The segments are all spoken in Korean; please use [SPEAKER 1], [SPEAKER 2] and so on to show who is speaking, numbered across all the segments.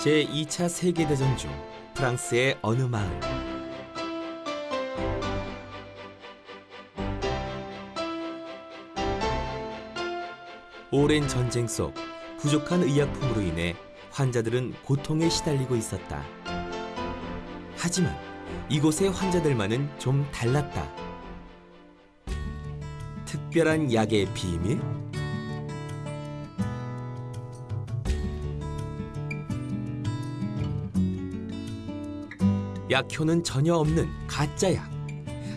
[SPEAKER 1] 제2차 세계대전 중 프랑스의 어느 마을. 오랜 전쟁 속 부족한 의약품으로 인해 환자들은 고통에 시달리고 있었다. 하지만 이곳의 환자들만은 좀 달랐다. 특별한 약의 비밀? 약효는 전혀 없는 가짜 약.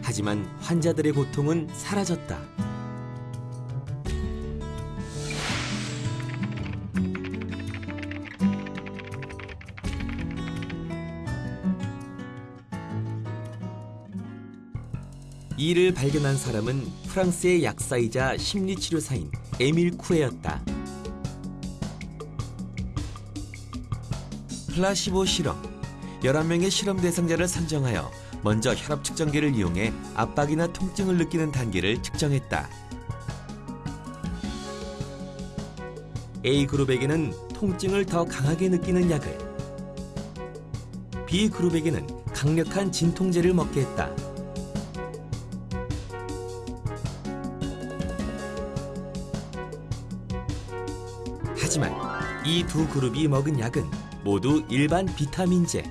[SPEAKER 1] 하지만 환자들의 고통은 사라졌다. 이를 발견한 사람은 프랑스의 약사이자 심리치료사인 에밀 쿠에였다. 플라시보 실험. 11명의 실험 대상자를 선정하여 먼저 혈압 측정기를 이용해 압박이나 통증을 느끼는 단계를 측정했다. A그룹에게는 통증을 더 강하게 느끼는 약을, B그룹에게는 강력한 진통제를 먹게 했다. 하지만 이 두 그룹이 먹은 약은 모두 일반 비타민제.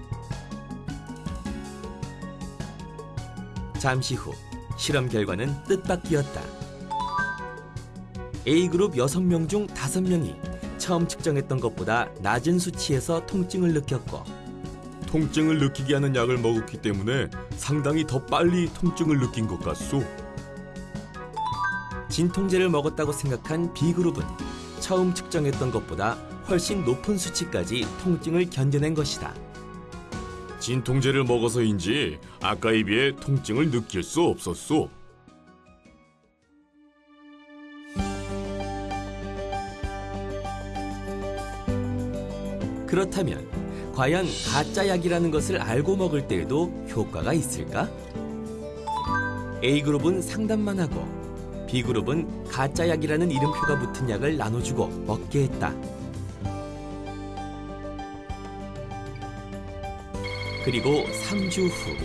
[SPEAKER 1] 잠시 후 실험 결과는 뜻밖이었다. A그룹 6명 중 5명이 처음 측정했던 것보다 낮은 수치에서 통증을 느꼈고
[SPEAKER 2] 통증을 느끼게 하는 약을 먹었기 때문에 상당히 더 빨리 통증을 느낀 것 같소.
[SPEAKER 1] 진통제를 먹었다고 생각한 B그룹은 처음 측정했던 것보다 훨씬 높은 수치까지 통증을 견뎌낸 것이다.
[SPEAKER 2] 진통제를 먹어서인지 아까에 비해 통증을 느낄 수 없었소.
[SPEAKER 1] 그렇다면 과연 가짜 약이라는 것을 알고 먹을 때에도 효과가 있을까? A그룹은 상담만 하고 B그룹은 가짜 약이라는 이름표가 붙은 약을 나눠주고 먹게 했다. 그리고 3주 후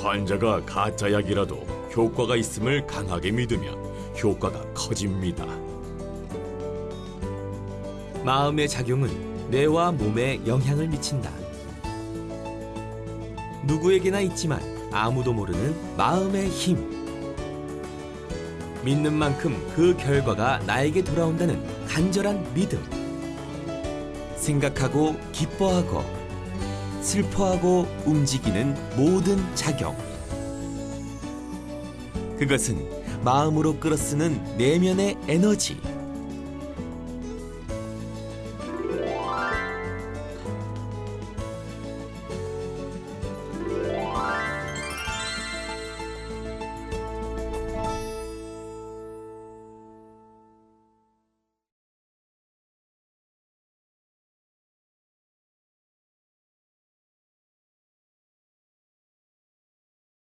[SPEAKER 2] 환자가 가짜 약이라도 효과가 있음을 강하게 믿으면 효과가 커집니다.
[SPEAKER 1] 마음의 작용은 뇌와 몸에 영향을 미친다. 누구에게나 있지만 아무도 모르는 마음의 힘. 믿는 만큼 그 결과가 나에게 돌아온다는 간절한 믿음. 생각하고 기뻐하고 슬퍼하고 움직이는 모든 작용. 그것은 마음으로 끌어쓰는 내면의 에너지.